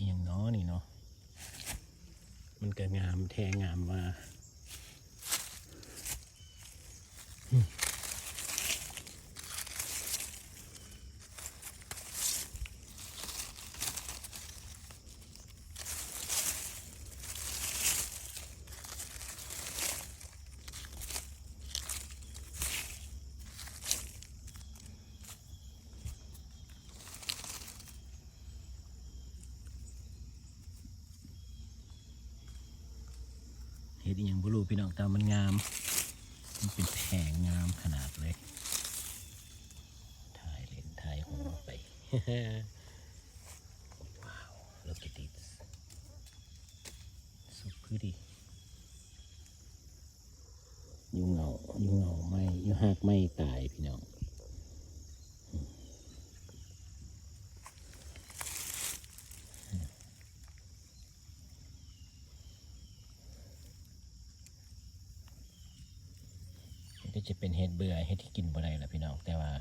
อีหยังน้อนี่เนาะมันก็งามแท้งามว่า็ดอหย่างบรูพี่น้องตามมันงาม มันเป็นแผงงามขนาดเลย ถ่ายเลนถ่ายหัวไป ว้าว look at this so pretty อยู่เงาอยู่เงาไม่อยู่หากไม่ตายพี่น้อง็จะเป็นเห็ดเบื่อเห็ดที่กินบ่ได้แหละพี่น้องแต่ว่า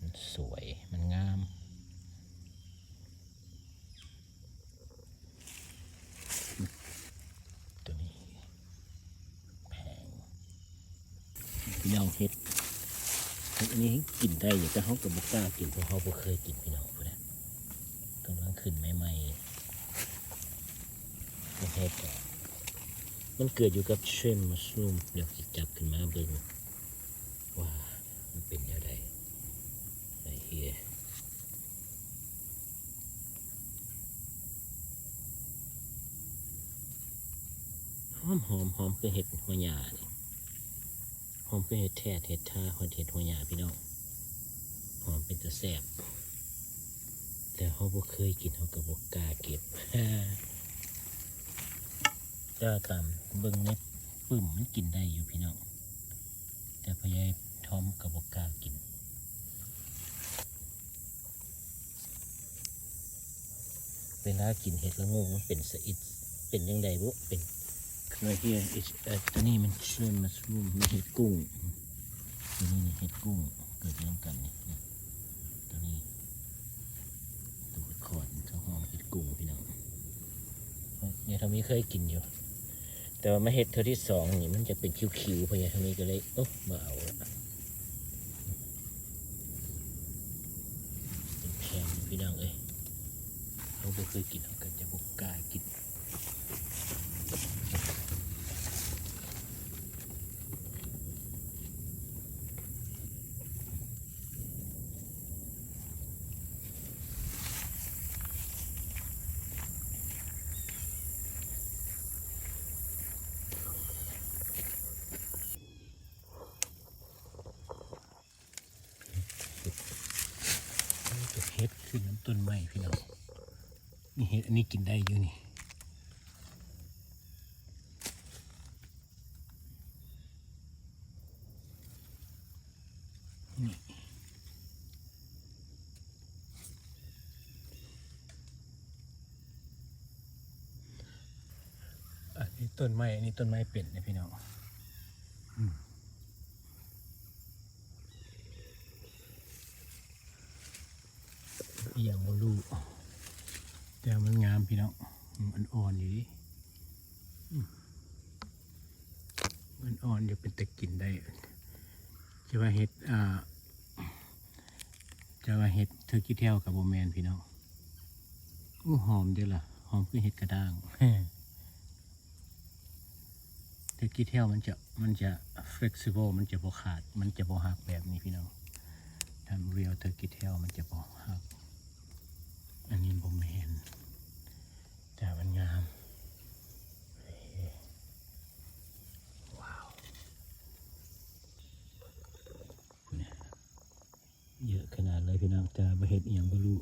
มันสวยมันงามตัวนี้แพงพี่น้องเห็ดเห็ดอันนี้กินได้อยู่แต่เขากับบุกล้ากินเพราะเขาเคยกินพี่น้องพูดนะกำลังขึ้นใหม่ๆเป็นเห็ดก่ มันเกิดอยู่กับเชนมัสลูมเดี๋ยวจะจับขึ้นมาเบิ่งว่ามันเป็นยังไงไอ้เฮียหอมหอมหอมคือเห็ดหัวหยานี่หอมคือเห็ดแท้เห็ดท่าหอมเห็ดหัวหยาพี่น้องหอมเป็นตะแสบแต่เขาบ่เคยกินเขาก็บ่กล้าเก็บ ก็ตามเบิ่งในปึ่มมันกินได้อยู่พี่น้อง แต่พอยายทอมกับบกล้ากินเวลากินเห็ดละงูมันเป็นสอิดเป็นยังไงบุเป็นคือเฮียตัวนี้มันเชื่อมมาสูมมันเห็ดกุ้งตัวนี้นี่เห็ดกุ้งเกิดเรื่องกันนี่ตัวนี้ตัวขอนข้าวหอมเห็ดกุ้งพี่น้องเนี่ยทำนี้เคยกินอยู่ แต่ว่ามาเห็ดเธอที่สองนี่มันจะเป็นคิ้วๆพอยาทางนี้ก็เลยโอ๊ะมาเอาละเป็นแพงพี่น้องเอ้ยเขาบ่เคยกินเขาก็จะบกกล้ากินนี่ เป็นเห็ดขึ้นน้ำต้นไม้พี่น้องนี่เห็ดอันนี้กินได้อยู่นี่นี่อันนี้ต้นไม้อันนี้ต้นไม้เป็นนะพี่น้องอืมอหย่างบรู แต่มันงามพี่น้องมันอ่อนอยู่ดิมันอ่อนอยู่เป็นตะกินได้จะว่าเห็ดอ่าจะว่าเห็ดเธอคิดเที่ยวกับโบแมนพี่น้องอู้หอมเด้อล่ะหอมคือเห็ดกระด้างเทอร์กี้เทลมันจะมันจะ flexible มันจะบ่ขาด มันจะบ่หักแบบนี้พี่น้องทำ real turkey tail มันจะบ่หัก อันนี้บ่แมนแต่มันงามเฮ้ว้าวเนี่ยเยอะขนาดเลย พี่น้องแต่บ่เห็ดเอียงบ่รู้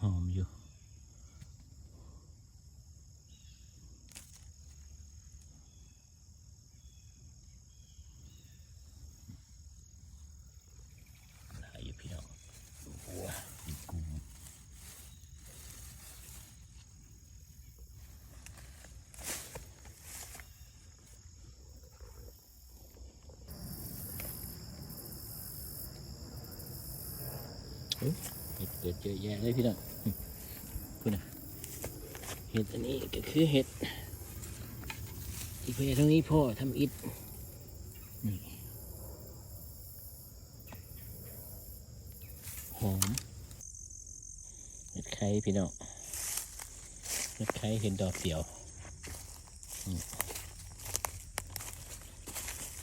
หอมอยู่หลายอยู่พี่น้องว้ามีกุ้ง เห็ดเกิดเยอะแยะเลยพี่น้องคุณนะเห็ดอันนี้ก็คือเห็ดที่เพื่อนตรงนี้พ่อทำอิฐนี่หอมเห็ดไข่พี่น้องเห็ดไข่เห็ดดอกเดียว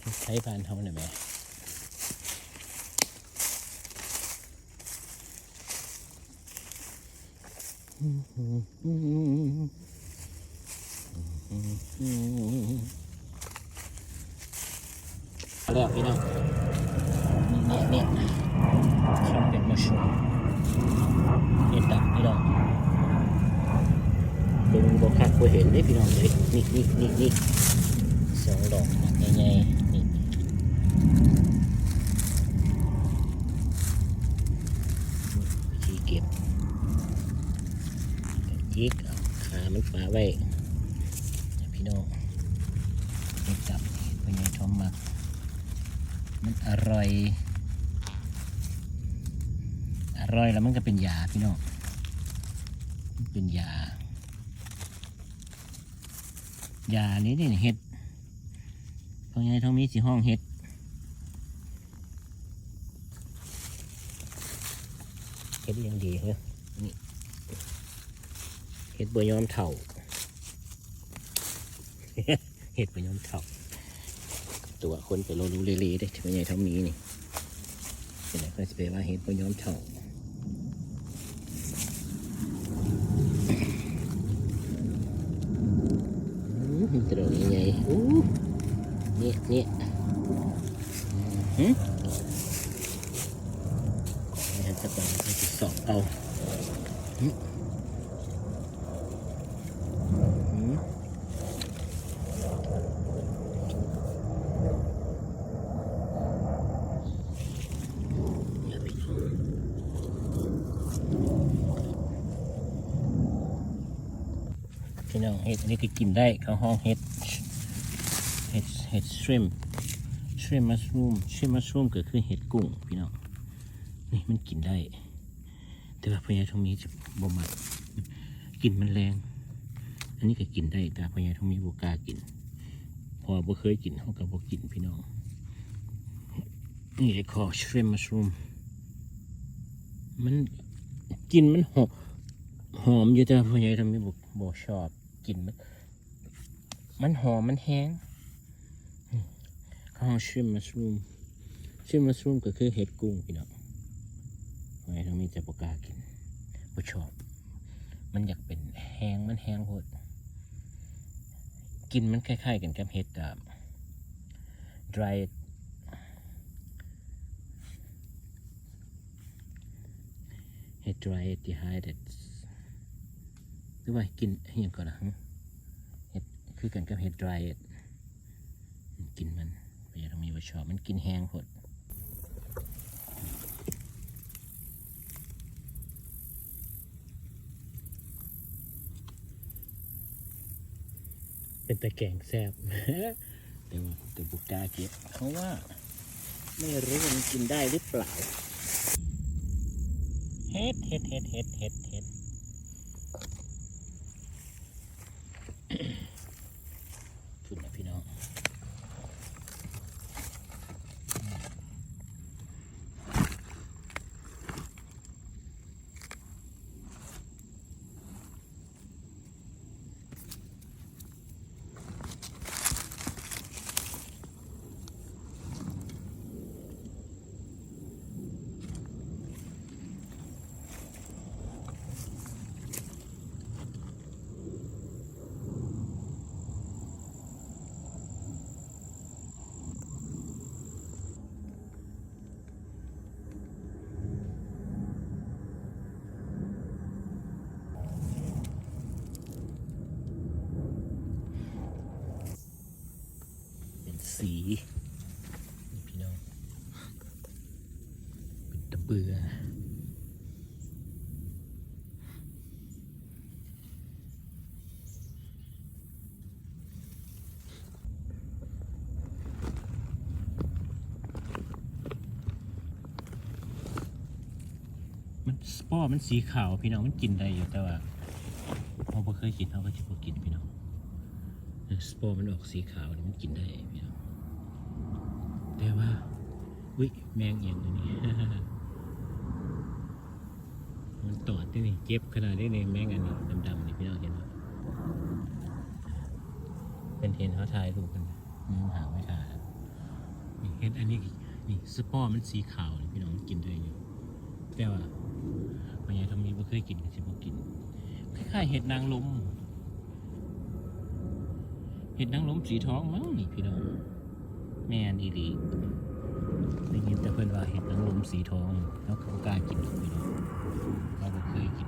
เห็ดไข่บานเท่าไหร่ไหม แล้วพี่น้องนี่เนี่ยเนี่ยชอบเป็นมัชรูมเห็ดดับพี่น้องเป็นบคักบ่เห็นได้พี่น้องเลยนี่นี่นี่นี่สองดอกใหญ่ๆนี่วิธีเก็บ จิกเอาขามันฝาไว้พี่น้องเห็ดดับเป็นไงทอมมากมันอร่อย อร่อยแล้วมันก็เป็นยาพี่น้องเป็นยายานี้นี่เห็ดเพราะไงท้องมีสีห้องเห็ดเห็ดยังดีเหรอนี่ เห็ดบยอมเถ่าเห็ดบยอมเถ่า ตัวคนไปโลดูเละๆได้ถึงไงเท่านี้นี่เป็นไรก็จะไปว่าเห็นพย้อมเถ่าอื้อตรงนี้ไงอู้เนี่ยเนี่ยหืมนี่จะไปจะสอบเอาหืมหืม พี่น้อง เห็ดอันนี้ก็กินได้เขาห้องเห็ดเห็ดเห็ดชริมชริมมัสรูมชริมมัสรูมก็คือเห็ดกุ้งพี่น้องนี่มันกินได้ แต่ว่าพญาทองมีจะบ่มักกินมันแรง อันนี้ก็กินได้แต่พญาทองมีบ่กล้ากิน พอบ่เคยกินเขาก็บ่กินพี่น้องนี่เลยขอชริมมัสรูมมันกินมันหอมหอมอยู่แต่พญ่ทำให้บอกบอกชอบ กินมัน มันหอมมันแห้งข้าวชิมมัสรูมชิมมัสรูมก็คือเห็ดกุ้งพี่น้องพ่อใหญ่ทำให้จะบอกากินบ่ชอบ มันอยากเป็นแห้งมันแห้งโพดกินมันคล้ายๆกันกับเห็ดอะ dry เห็ด dry dehydrated รือว่ากินอหย่างก่อนนะฮึเห็ดคือกันกับเห็ด dry กินมันพยายามมีว่าชอบมันกินแห้งโพดเป็นตะแกรงแซบแต่ว่าแต่บุกกล้าเก็บเพราะว่า ไม่รู้ว่ามันกินได้หรือเปล่าเฮ็ดเฮ็ดเฮ็ดเฮ็ดเฮ็ดเฮ็ด สีนี่พี่น้องเป็นตะเบือสปอร์มันสีขาวพี่น้องมันกินได้อยู่แต่ว่าเราบ่เคยกินเราก็จะบ่กินพี่น้องสปอร์มันออกสีขาวนี่มันกินได้พี่น้อง แต่ว่าอุ้ยแมงเอียงตัวนี้มันตอดด้วยนี่เจ็บขนาดนี้เลยแมงอันนี้ดำๆนี่พี่น้องเห็นไหมเป็นเห็นเขาถ่ายรูปกันอืมหาไม่ถ่ายแล้วนี่เห็นอันนี้นี่สปอร์มันสีขาวนี่พี่น้องกินด้วยอยู่ แต่ว่าพญาทำนี้ไม่เคยกินก็สิบ่กินคล้ายๆเห็ดนางลมเห็ดนางลมสีทองมั้งนี่พี่น้อง แม่นอีหลีได้ยินแต่เพื่อนว่าเห็ดนางลมสีทองแล้วเขากล้ากินหรอกพี่น้องเราก็เคยกิน